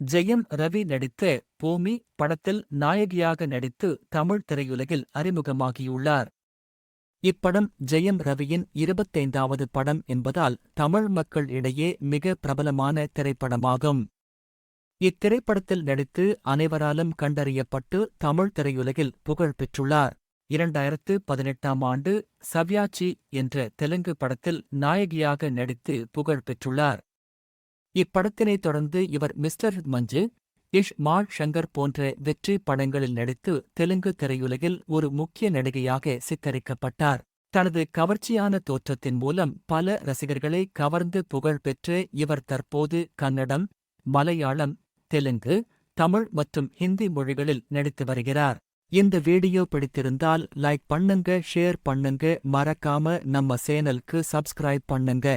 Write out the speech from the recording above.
ஜெயம் ரவி நடித்த பூமி படத்தில் நாயகியாக நடித்து தமிழ் திரையுலகில் அறிமுகமாகியுள்ளார். இப்படம் ஜெயம் ரவியின் இருபத்தைந்தாவது படம் என்பதால் தமிழ் மக்கள் இடையே மிக பிரபலமான திரைப்படமாகும். இத்திரைப்படத்தில் நடித்து அனைவராலும் கண்டறியப்பட்டு தமிழ் திரையுலகில் புகழ் பெற்றுள்ளார். இரண்டாயிரத்து பதினெட்டாம் ஆண்டு சவ்யாச்சி என்ற தெலுங்கு படத்தில் நாயகியாக நடித்து புகழ் பெற்றுள்ளார். இப்படத்தினைத் தொடர்ந்து இவர் மிஸ்டர் மஞ்சு இஷ் மால் ஷங்கர் போன்ற வெற்றி படங்களில் நடித்து தெலுங்கு திரையுலகில் ஒரு முக்கிய நடிகையாக சித்தரிக்கப்பட்டார். தனது கவர்ச்சியான தோற்றத்தின் மூலம் பல ரசிகர்களை கவர்ந்து புகழ்பெற்று இவர் தற்போது கன்னடம் மலையாளம் தெலுங்கு தமிழ் மற்றும் ஹிந்தி மொழிகளில் நடித்து வருகிறார். இந்த வீடியோ பிடித்திருந்தால் லைக் பண்ணுங்க ஷேர் பண்ணுங்க மறக்காம நம்ம சேனலுக்கு சப்ஸ்கிரைப் பண்ணுங்க.